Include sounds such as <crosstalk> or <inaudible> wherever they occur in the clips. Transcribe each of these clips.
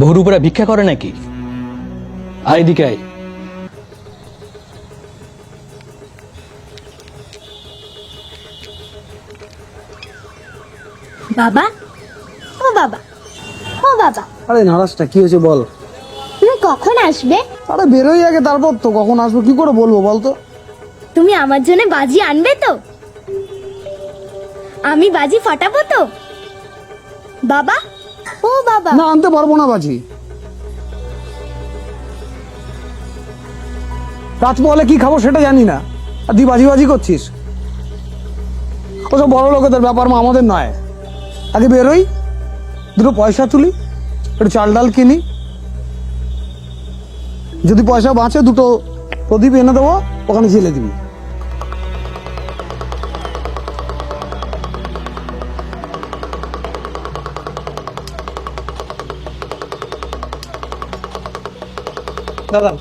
বহুরূপরা ভিক্ষা করে নাকি? আয় দিকে আয়। বাবা ও বাবা ও বাবা। আরে নারাজটা কি হয়েছে বল? তুমি কখন আসবে? আরে বেরোই আগে তারপর তো কখন আসব কি করে বলব বলতো তুমি আমার জন্য বাজি আনবে তো? আমি বাজি ফাটাবো তো? বাবা ও বাবা। না, আনতে পারব না বাজি। বলে কি খাব সেটা জানি না। আর তুই বাজি বাজি করছিস? ওসব বড় লোকেদের ব্যাপার, মা আমাদের নয়। আগে বেরোই, দুটো পয়সা তুলি, একটু চাল ডাল কিনি। যদি পয়সা বাঁচে, দুটো প্রদীপ এনে দেবো, ওখানে জেলে দিবি। দাঁড়ান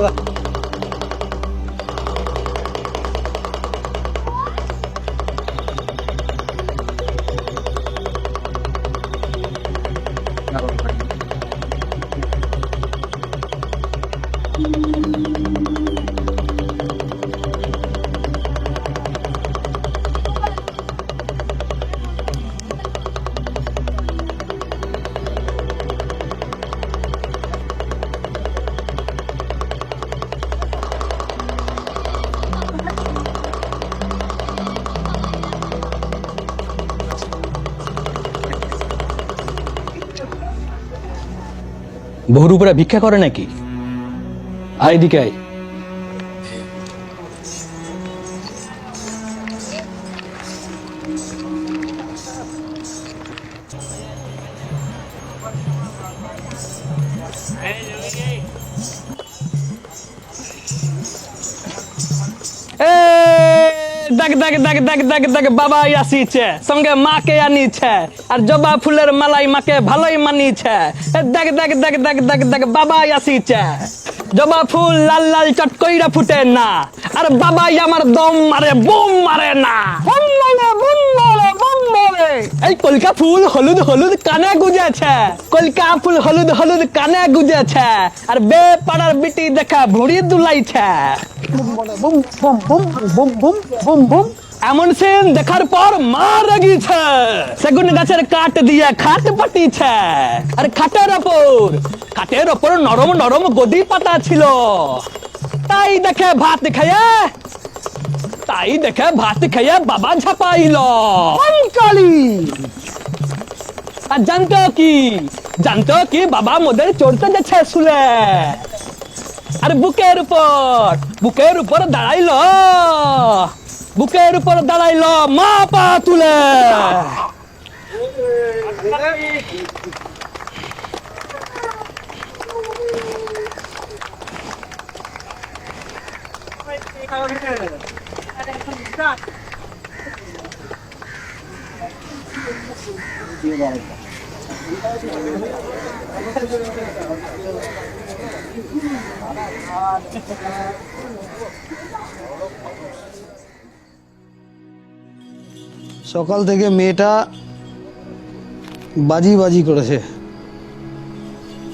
らだなるほど。বহুরূপরা ভিক্ষা করে নাকি? আয় দিকে আয়। দেখ দেখ দেখ দেখ দেখ দেখ বাবা আসিছে সঙ্গে মাকে আনিছে আর জবা ফুলের মালাই মাকে ভালোই মানিছে দেখ দেখ দেখ দেখ দেখ দেখ বাবা আসিছে জবা ফুল লাল লাল চটকইরা ফুটে না আর বাবাই আমার দম মারে বুম মারে না এই কলকা ফুল হলুদ হলুদ কানে গুজেছে। কলকা ফুল হলুদ হলুদ কানে গুজেছে। আর বে পাড়ার বিটি দেখা ভুড়ি দুলাইছে। এমন সিন দেখার পর মা রাগিছে। সেগুন গাছের কাট দিয়ে খাট পাটিছে। আর খাটের ওপর খাটের ওপর নরম নরম গদি পাতা ছিল। তাই দেখে ভাত খেয়ে তাই দেখে ভাত খেয়ে বাবা ঝাপাইল। কালী আর জানতো কি? জানতো কি বাবা মোদের চড়তে যাচ্ছে শুলে। আর বুকের উপর বুকের উপর দাঁড়াইল। বুকের উপর দাঁড়াইল মা পা তুলে। সকাল থেকে মেয়েটা বাজি বাজি করেছে।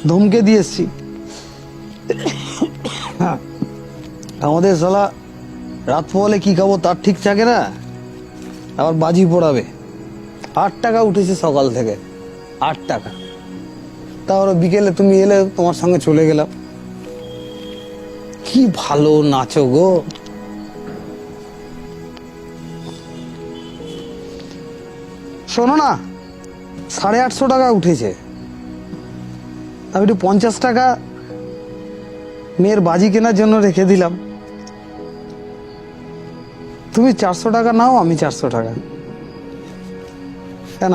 ধমকে দিয়ে এসছি। <coughs> হ্যাঁ, আমাদের সালা রাত পোয়ালে কি খাব তার ঠিক থাকে না? আবার বাজি পড়াবে। আট টাকা উঠেছে সকাল থেকে। আট টাকা। তাহলে বিকেলে তুমি এলে তোমার সঙ্গে চলে গেলাম। কি ভালো নাচো গো। শোনো না, সাড়ে আটশো টাকা উঠেছে। আমি একটু পঞ্চাশ টাকা মেয়ের বাজি কেনার জন্য রেখে দিলাম। তুমি চারশো টাকা নাও আমি চারশো টাকা। কেন